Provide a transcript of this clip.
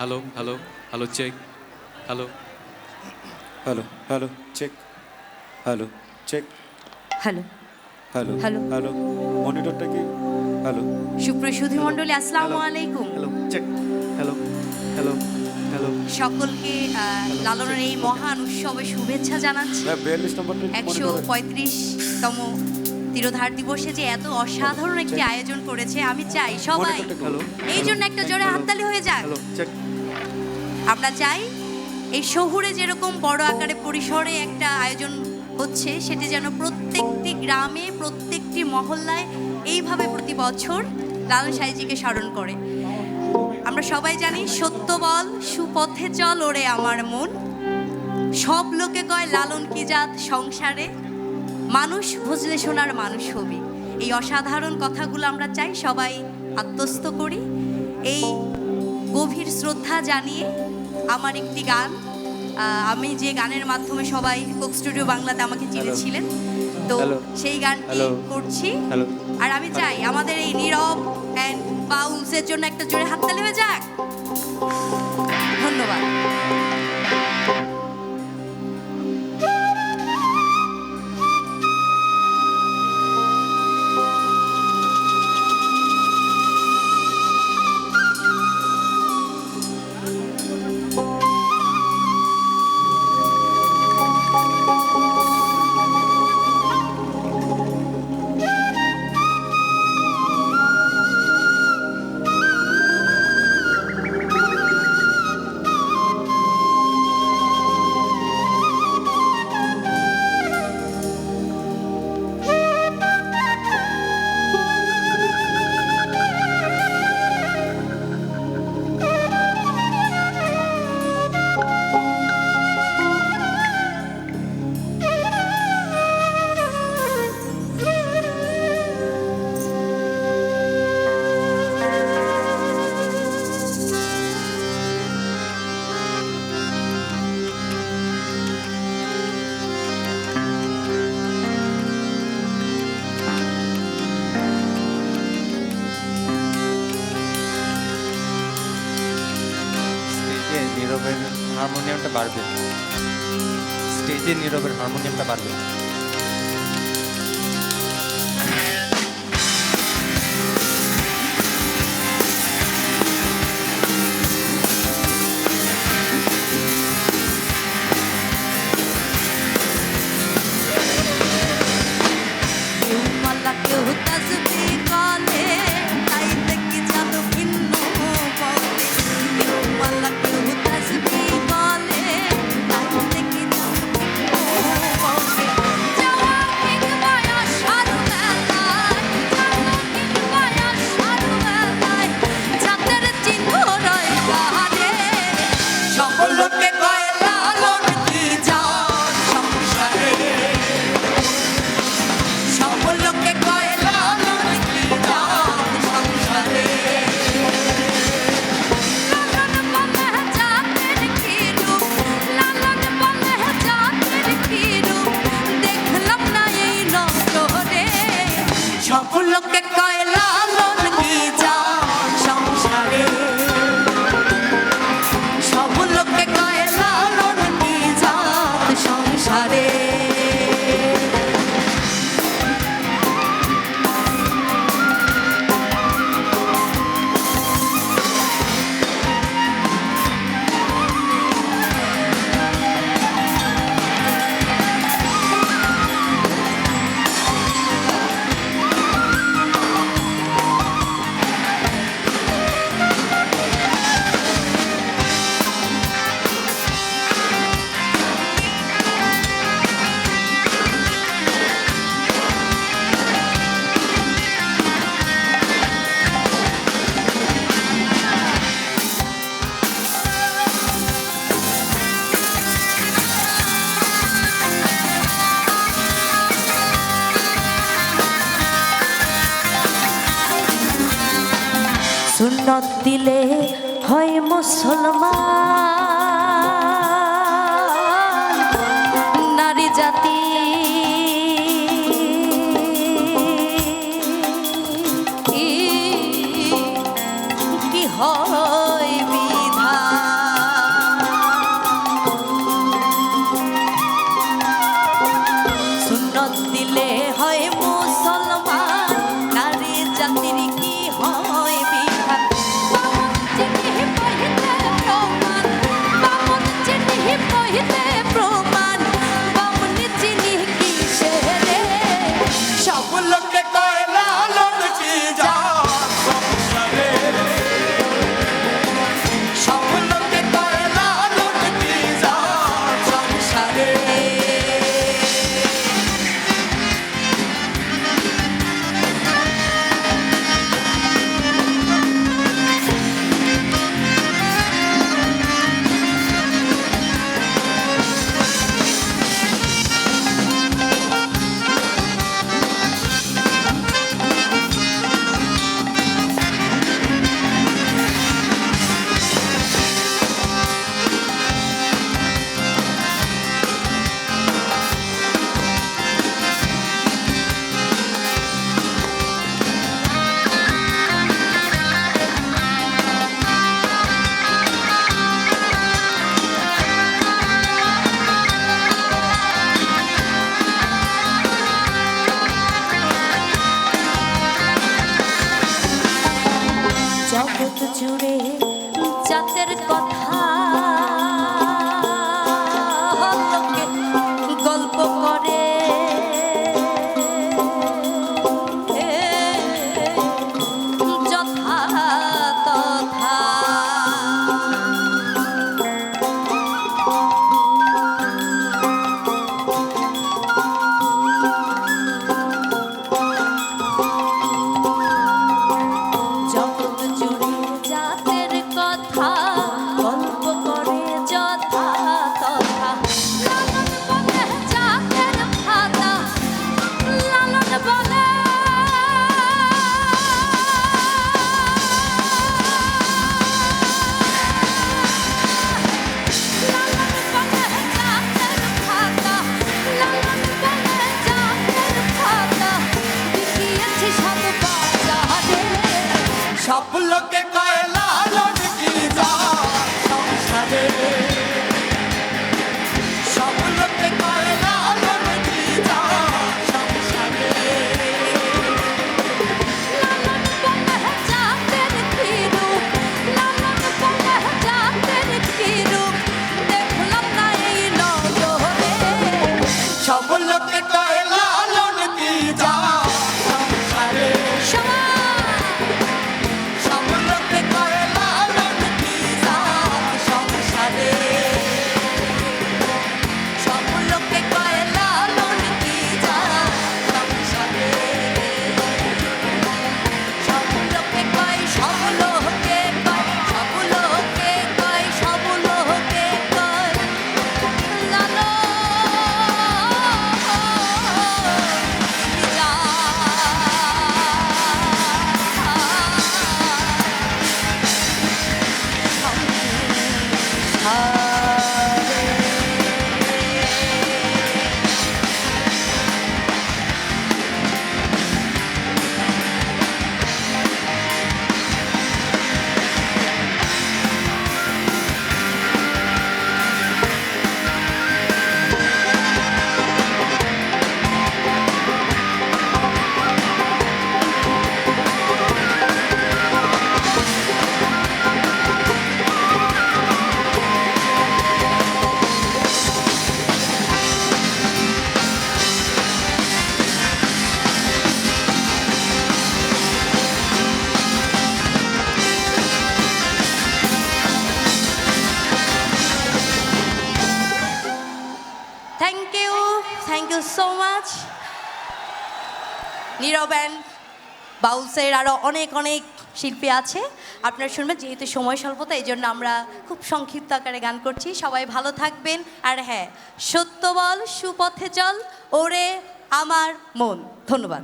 Hello hello hello check hello hello hello check hello check hello hello hello. Hello মনিটরটা কি? Hello সুপ্রিয় সুধী মণ্ডলী আসসালামু আলাইকুম। Hello check hello hello hello সকলকে লালনের এই মহান উৎসবে শুভেচ্ছা জানাচ্ছি। হ্যাঁ একশো পঁয়ত্রিশতম তিরোধার দিবসে যে এত অসাধারণ একটি আয়োজন করেছে আমি চাই সবাই হ্যালো এই জন্য একটা জোরে হাততালি হয়ে যাক। হ্যালো চেক আমরা চাই এই শহুরে যেরকম বড় আকারে পরিসরে একটা আয়োজন হচ্ছে, সেটি যেন প্রত্যেকটি গ্রামে, প্রত্যেকটি মহল্লায় এইভাবে প্রতি বছর লালন সাইজিকে স্মরণ করে। আমরা সবাই জানি, সত্য বল, সুপথে চল ওরে আমার মন। সব লোকে কয়, লালন কি জাত সংসারে? মানুষ বুঝলে শোনার মানুষ হবি। এই অসাধারণ কথাগুলো আমরা চাই সবাই আত্মস্থ করি। এই গভীর শ্রদ্ধা জানিয়ে আমার একটি গান। আমি যে গানের মাধ্যমে সবাই কোক স্টুডিও বাংলাতে আমাকে চিনেছিলেন তো সেই গানটি করছি। আর আমি চাই আমাদের এই নীরব অ্যান্ড বাউন্সের জন্য একটা জোরে হাততালি হয়ে যাক। ধন্যবাদ। হারমোনিয়ামটা বাড়বে। স্টেজে নীরবের হারমোনিয়ামটা বাড়বে। দিলে হয় মুসলমান। 好。Bye. হিরো ব্যান্ড বাউলসের আরও অনেক অনেক শিল্পী আছে। আপনারা শুনবেন, যেহেতু সময় স্বল্পতা, এই জন্য আমরা খুব সংক্ষিপ্ত আকারে গান করছি। সবাই ভালো থাকবেন। আর হ্যাঁ সত্য বল, সুপথে চল, ওরে আমার মন। ধন্যবাদ।